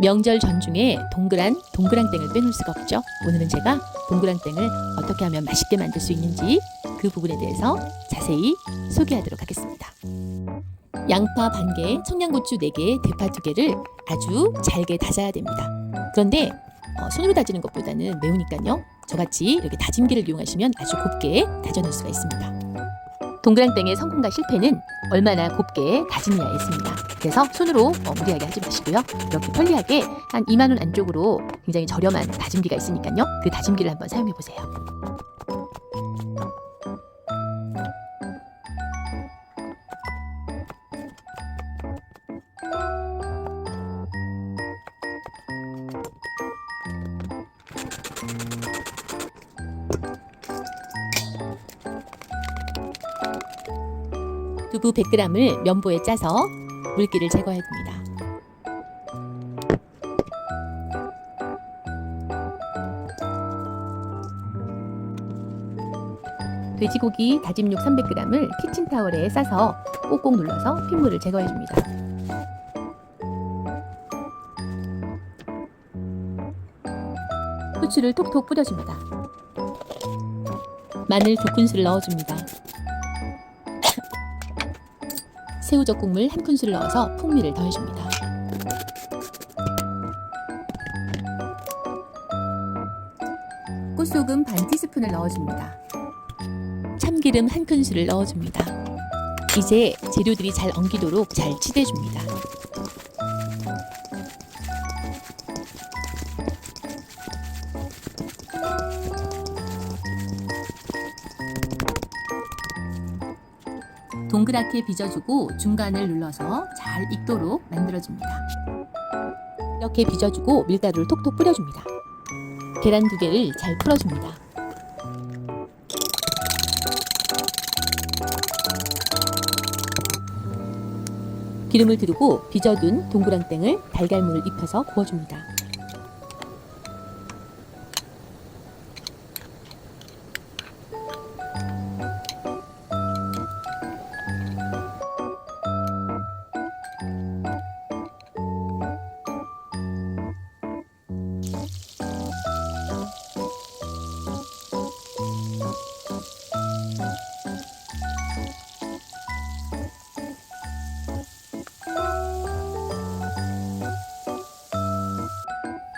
명절 전중에 동그란 동그랑땡을 빼놓을 수가 없죠. 오늘은 제가 동그랑땡을 어떻게 하면 맛있게 만들 수 있는지 그 부분에 대해서 자세히 소개하도록 하겠습니다. 양파 반 개, 청양고추 4개, 대파 2개를 아주 잘게 다져야 됩니다. 그런데 어, 손으로 다지는 것보다는 매우니까요. 저같이 이렇게 다짐기를 이용하시면 아주 곱게 다져 놓을 수가 있습니다. 동그랑땡의 성공과 실패는 얼마나 곱게 다지느냐에 있습니다. 그래서 손으로 어, 무리하게 하지 마시고요. 이렇게 편리하게 한 2만 원 안쪽으로 굉장히 저렴한 다짐기가 있으니까요. 그 다짐기를 한번 사용해 보세요. 두부 100g을 면보에 짜서 물기를 제거해 줍니다. 돼지고기 다짐육 300g을 키친타월에 싸서 꼭꼭 눌러서 핏물을 제거해 줍니다. 후추를 톡톡 뿌려줍니다. 마늘 두 큰술을 넣어줍니다. 새우젓 국물 한 큰술을 넣어서 풍미를 더해줍니다. 꽃소금 반 티스푼을 넣어줍니다. 참기름 한 큰술을 넣어줍니다. 이제 재료들이 잘 엉기도록 잘 치대줍니다. 동그랗게 빚어주고 중간을 눌러서 잘 익도록 만들어줍니다. 이렇게 빚어주고 밀가루를 톡톡 뿌려줍니다. 계란 두 개를 잘 풀어줍니다. 기름을 두르고 빚어둔 동그랑땡을 달걀물을 입혀서 구워줍니다.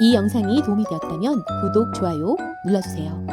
이 영상이 도움이 되었다면 구독, 좋아요 눌러주세요.